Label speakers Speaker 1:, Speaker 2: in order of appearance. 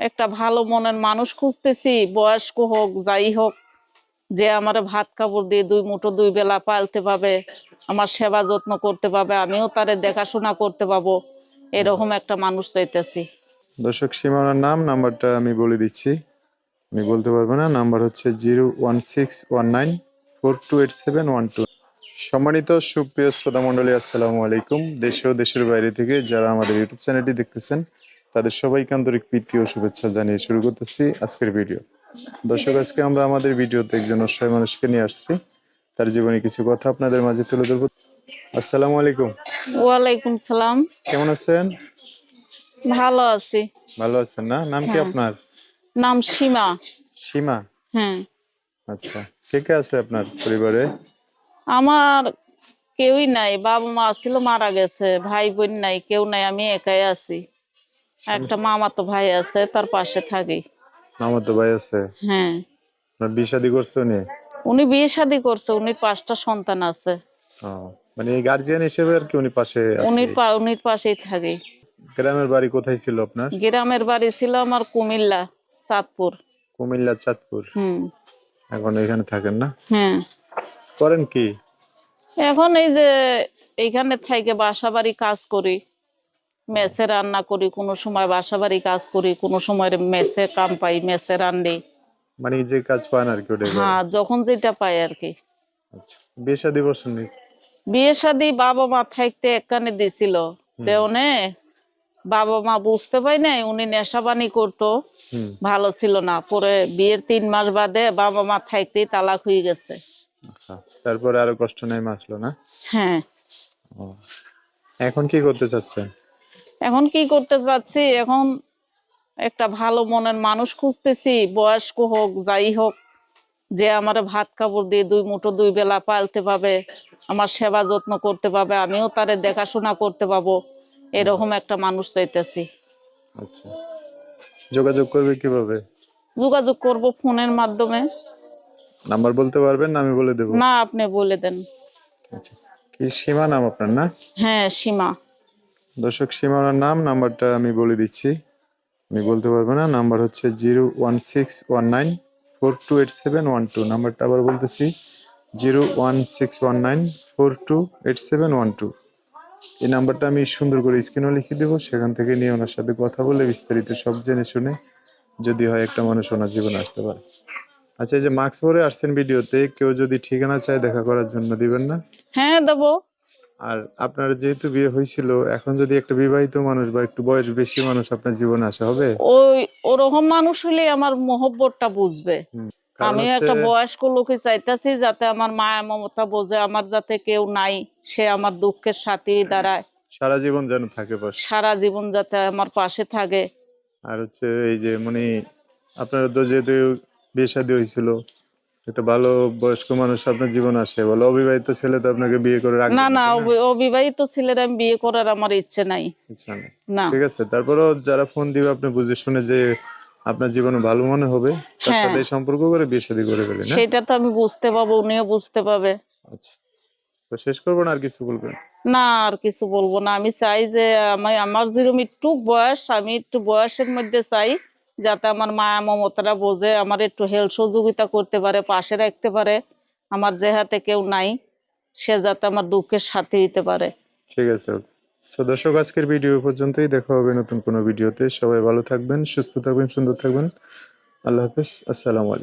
Speaker 1: একটা ভালো মনের মানুষ খুঁজতেছি, বয়স্ক হোক, যাই হোক, যে আমার ভাত কাপড় দিয়ে দুই মুঠো দুই বেলা পালতে পাবে, আমার সেবা যত্ন করতে পাবে, আমিও তারে দেখাশোনা করতে পাবো, এরকম একটা মানুষ চাইতেছি।
Speaker 2: দর্শক, সীমানার নাম, নাম্বারটা আমি বলে দিচ্ছি। আমি বলতে পারব না, নাম্বার হচ্ছে zero one six one nine four two eight seven one two. সম্মানিত সুপ্রিয় শ্রোতা মণ্ডলী আসসালামু আলাইকুম। দেশে ও দেশের বাইরে থেকে যারা আমাদের ইউটিউব চ্যানেলটি দেখতেছেন তাদের সবাইকে আন্তরিক প্রীতি ও শুভেচ্ছা জানিয়ে শুরু করতেছি আজকের ভিডিও। দর্শক আজকে আমরা আমাদের ভিডিওতে একজন অসহায় মানুষকে নিয়ে আসছি। তার জীবনে কিছু কথা আপনাদের মাঝে তুলে ধরবো। আসসালামু আলাইকুম।
Speaker 1: ওয়ালাইকুম সালাম।
Speaker 2: কেমন আছেন?
Speaker 1: ভালো আছি।
Speaker 2: ভালো আছেন না? নাম কি
Speaker 1: হ্যাঁ।
Speaker 2: আপনার?
Speaker 1: নাম সীমা।
Speaker 2: সীমা?
Speaker 1: হ্যাঁ।
Speaker 2: আচ্ছা কে কে আছে আপনার পরিবারে?
Speaker 1: আমার কেউই নাই বাবা মা ছিল মারা গেছে ভাই বোন নাই কেউ নাই আমি একাই আছি। একটা মামাতো ভাই আছে তার পাশে থাকি।
Speaker 2: আমার তো ভাই আছে?
Speaker 1: হ্যাঁ।
Speaker 2: বিয়ে শাদী করছে উনি?
Speaker 1: উনি বিয়ে শাদী করছে উনি পাঁচটা সন্তান আছে।
Speaker 2: মানে এই গার্জিয়ান হিসেবে আর কি উনি পাশে আছে।
Speaker 1: উনির পা পাশেই থাকি।
Speaker 2: গ্রামের বাড়ি কোথায় ছিল আপনার?
Speaker 1: গ্রামের বাড়ি ছিল আমার কুমিল্লা চাঁদপুর।
Speaker 2: কুমিল্লা চাঁদপুর?
Speaker 1: হুম।
Speaker 2: এখন এখানে থাকেন না?
Speaker 1: হ্যাঁ।
Speaker 2: করেন কি?
Speaker 1: এখন এই যে এইখানে থেকে বাসা বাড়ি কাজ করি। মেসে রান্না করি কোনো সময় বাসা বাড়ি কাজ করি কোনো সময় মেসে কাম পাই মেসে রান্নি।
Speaker 2: মানে যে কাজ পান আর কি
Speaker 1: হ্যাঁ যখন যেটা পাই আর কি।
Speaker 2: আচ্ছা বিয়ে শাদী করছেন
Speaker 1: বিয়ে শাদি বাবা মা থাকতে একখানে দিছিল। তেমনে বাবা মা বুঝতে পাই নাই উনি নেশাবানি করতো। ভালো ছিল না পরে বিয়ের তিন মাস বাদে বাবা মা থাকতেই তালাক হয়ে গেছে।
Speaker 2: আচ্ছা। তারপরে আরও কষ্ট নেই আসলো না?
Speaker 1: হ্যাঁ।
Speaker 2: এখন কি করতে চাচ্ছেন?
Speaker 1: এখন কি করতে চাচ্ছি? এখন একটা ভালো মনের মানুষ খুঁজতেছি বয়স্ক হোক যাই হোক। যে আমার ভাত কাপড় দিয়ে দুই মুঠো দুই বেলা পালতে পাবে আমার সেবা যত্ন করতে পাবে আমিও তারে দেখাশোনা করতে পাবো এরকম একটা মানুষ চাইতেছি।
Speaker 2: আচ্ছা। যোগাযোগ করবে কীভাবে?
Speaker 1: যোগাযোগ করব ফোনের মাধ্যমে।
Speaker 2: নাম্বার বলতে পারবেন না আমি বলে দেবো?
Speaker 1: না আপনি বলে দেন।
Speaker 2: আচ্ছা। কি সীমা নাম আপনার না?
Speaker 1: হ্যাঁ সীমা।
Speaker 2: দর্শক, সীমানার নাম, নাম্বারটা আমি বলে দিচ্ছি। আমি বলতে পারব না, নাম্বার হচ্ছে zero one six one nine four two eight seven one two. নাম্বারটা আবার বলতেছি, zero one six one nine four two eight seven one two. এই নাম্বারটা আমি সুন্দর করে স্ক্রিনও লিখে দেবো, সেখান থেকে নিয়ে ওনার সাথে কথা বলে বিস্তারিত সব জেনে শুনে যদি হয় একটা মানুষ ওনার জীবনে আসতে পারে। আচ্ছা এই যে মাস্ক পরে আসছেন ভিডিওতে, কেউ যদি ঠিকানা চায় দেখা করার জন্য দিবেন না?
Speaker 1: হ্যাঁ দেবো।
Speaker 2: আর আপনার যেহেতু বিয়ে হয়েছিল এখন যদি একটা বিবাহিত মানুষ বা একটু বয়স বেশি মানুষ আপনার জীবনে আসা হবে?
Speaker 1: ওই ওরকম মানুষ হলে আমার মহব্বতটা বুঝবে। আমি একটা বয়স্ক লোকে চাইতেছি যাতে আমার মায়া মমতা বোঝে আমার যাতে কেউ নাই সে আমার দুঃখের সাথী দাঁড়ায়।
Speaker 2: সারা জীবন যেন থাকে
Speaker 1: সারা জীবন যাতে আমার পাশে থাকে।
Speaker 2: আর হচ্ছে এই যে মানে আপনার তো যেহেতু বিয়ে শাদী হয়েছিল একটা ভালো বয়স্ক মানুষ আপনার জীবনে আসে। বলে অবিবাহিত ছেলে তো আপনাকে বিয়ে করে রাখবে
Speaker 1: না না অবিবাহিত ছেলের আমি বিয়ে করার আমার ইচ্ছে নাই।
Speaker 2: ইচ্ছা নেই।
Speaker 1: না।
Speaker 2: ঠিক আছে তারপরেও যারা ফোন দিবে আপনি বুঝে শুনে যে আপনার জীবনে ভালো মনে হবে তার
Speaker 1: হ্যাঁ।
Speaker 2: সাথে সম্পর্ক করে বিয়ে শাদী করে ফেলেন না?
Speaker 1: সেটা তো আমি বুঝতে পাবো উনিও বুঝতে পাবে।
Speaker 2: আচ্ছা তো শেষ করব না আর কিছু বলবেন?
Speaker 1: না আর কিছু বলব না। আমি চাই যে আমি আমার যেরকম একটু বয়স আমি একটু বয়সের মধ্যে চাই যাতে আমার মা মমতারা বোঝে, আমার একটু হেল্প সহযোগিতা করতে পারে, পাশে রাখতে পারে। আমার যে হাতে কেউ নাই, সে যাতে আমার দুঃখের সাথে দিতে পারে।
Speaker 2: ঠিক আছে। সো দর্শক, আজকের ভিডিও পর্যন্তই। দেখা হবে নতুন কোনো ভিডিওতে সবাই ভালো থাকবেন, সুস্থ থাকবেন, সুন্দর থাকবেন। আল্লাহ হাফেজ। আসসালামু আলাইকুম।